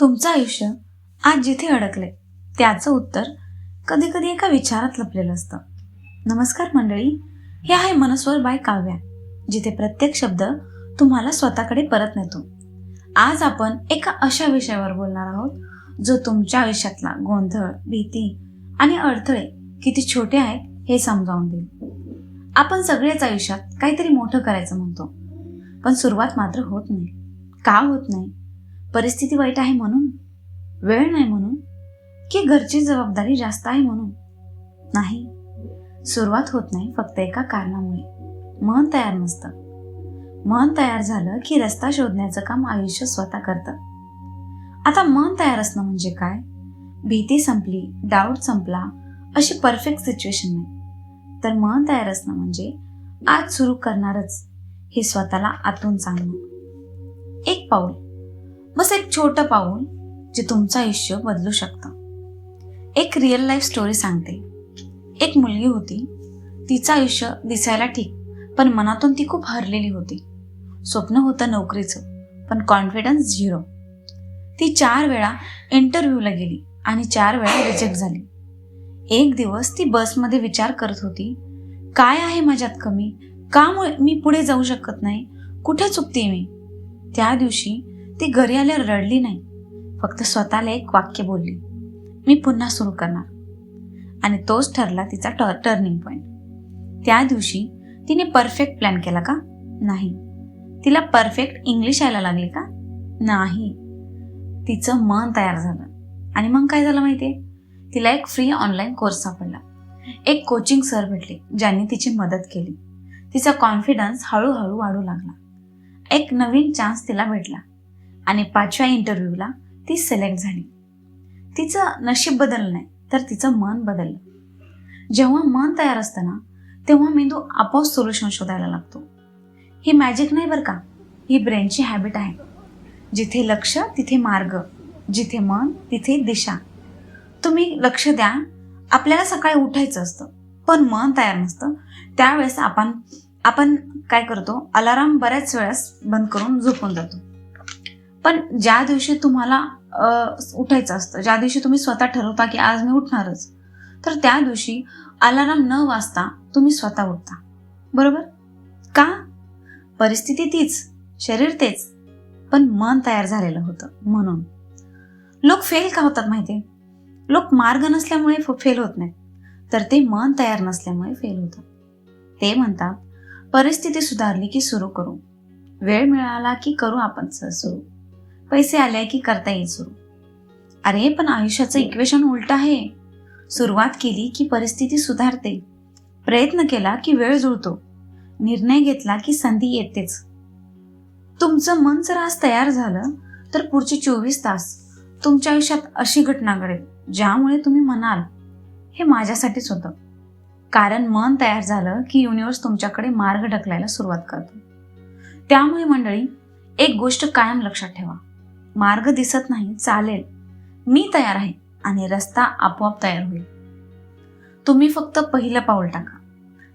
तुमचं आयुष्य आज जिथे अडकले त्याचं उत्तर कधी कधी एका विचारात लपलेलं असतं. नमस्कार मंडळी हे आहे मनस्वर बाय काव्या जिथे प्रत्येक शब्द तुम्हाला स्वतःकडे परत नेतो. आज आपण एका अशा विषयावर बोलणार आहोत जो तुमच्या आयुष्यातला गोंधळ भीती आणि अडथळे किती छोटे आहेत हे समजावून देईल. आपण सगळेच आयुष्यात काहीतरी मोठं करायचं म्हणतो पण सुरुवात मात्र होत नाही. का होत नाही? परिस्थिती वाईट आहे म्हणून? वेळ नाही म्हणून? की घरची जबाबदारी जास्त आहे म्हणून? नाही. सुरुवात होत नाही फक्त एका कारणामुळे. मन तयार नसतं. मन तयार झालं की रस्ता शोधण्याचं काम आयुष्य स्वतः करतं. आता मन तयार असणं म्हणजे काय? भीती संपली डाऊट संपला अशी परफेक्ट सिच्युएशन नाही. तर मन तयार असणं म्हणजे आज सुरू करणारच हे स्वतःला आतून सांगणं. एक पाऊल. बस एक छोटं पाऊल जे तुमचं आयुष्य बदलू शकतं. एक रिअल लाईफ स्टोरी सांगते. एक मुलगी होती. तिचं आयुष्य दिसायला ठीक पण मनातून ती खूप हरलेली होती. स्वप्न होतं नोकरीचं पण कॉन्फिडन्स झिरो ती चार वेळा इंटरव्ह्यूला गेली आणि चार वेळा रिजेक्ट झाली. एक दिवस ती बसमध्ये विचार करत होती काय आहे माझ्यात कमी? का मी पुढे जाऊ शकत नाही? कुठे चुकते मी? त्या दिवशी ती घरी आल्यावर रडली नाही. फक्त स्वतःला एक वाक्य बोलली मी पुन्हा सुरू करणार. आणि तोच ठरला तिचा ट टर्निंग पॉईंट त्या दिवशी तिने परफेक्ट प्लॅन केला का? नाही. तिला परफेक्ट इंग्लिश यायला लागली का? नाही. तिचं मन तयार झालं. आणि मग काय झालं माहितीये? तिला एक फ्री ऑनलाईन कोर्स सापडला. एक कोचिंग सर भेटले ज्यांनी तिची मदत केली. तिचा कॉन्फिडन्स हळूहळू वाढू लागला. एक नवीन चान्स तिला भेटला. आणि पाचव्या इंटरव्ह्यूला ती सिलेक्ट झाली. तिचं नशीब बदललं नाही तर तिचं मन बदललं. जेव्हा मन तयार असतं ना तेव्हा मेंदू आपोआप सोल्युशन शोधायला लागतो. ही मॅजिक नाही बरं का? ही ब्रेनची हॅबिट आहे. जिथे लक्ष तिथे मार्ग. जिथे मन तिथे दिशा. तुम्ही लक्ष द्या. आपल्याला सकाळी उठायचं असतं पण मन तयार नसतं. त्यावेळेस आपण आपण काय करतो? अलाराम बऱ्याच वेळेस बंद करून झोपून जातो. पण ज्या दिवशी तुम्हाला उठायचं असतं ज्या दिवशी तुम्ही स्वतः ठरवता की आज मी उठणारच तर त्या दिवशी अलाराम न वाजता तुम्ही स्वतः उठता. बरोबर? का? परिस्थिती तीच शरीर तेच पण मन तयार झालेलं होतं म्हणून. लोक फेल का होतात माहितीये? लोक मार्ग नसल्यामुळे फेल होत नाहीत तर ते मन तयार नसल्यामुळे फेल होतात ते म्हणतात परिस्थिती सुधारली की सुरू करू. वेळ मिळाला की करू आपण सुरू. पैसे आले की करता येईल सुरू. अरे पण आयुष्याचं इक्वेशन उलट आहे. सुरुवात केली की परिस्थिती सुधारते. प्रयत्न केला की वेळ जुळतो. निर्णय घेतला की संधी येतेच. तुमचं मन जर आज तयार झालं तर पुढचे चोवीस तास तुमच्या आयुष्यात अशी घटना घडेल ज्यामुळे तुम्ही म्हणाल हे माझ्यासाठीच होतं. कारण मन तयार झालं की युनिवर्स तुमच्याकडे मार्ग ढकलायला सुरुवात करतो. त्यामुळे मंडळी एक गोष्ट कायम लक्षात ठेवा. मार्ग दिसत नाही चालेल. मी तयार आहे आणि रस्ता आपोआप तयार होईल. तुम्ही फक्त पहिलं पाऊल टाका.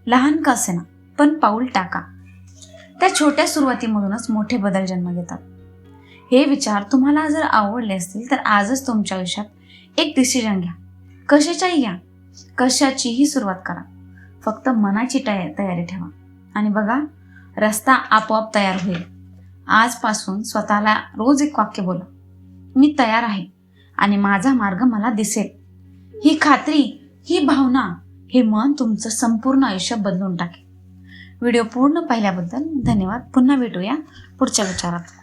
लहान का असेना पण पाऊल टाका. त्या छोट्या सुरुवातीमधूनच मोठे बदल जन्म घेतात. हे विचार तुम्हाला जर आवडले असतील तर आजच तुमच्या आयुष्यात एक डिसिजन घ्या. कशाच्याही घ्या. कशाचीही सुरुवात करा. फक्त मनाची तयारी ठेवा. आणि बघा रस्ता आपोआप तयार होईल. आजपासून स्वतःला रोज एक वाक्य बोला. मी तयार आहे आणि माझा मार्ग मला दिसेल. ही खात्री ही भावना हे मन तुमचं संपूर्ण आयुष्य बदलून टाकेल. व्हिडिओ पूर्ण पाहिल्याबद्दल धन्यवाद. पुन्हा भेटूया पुढच्या विचारात.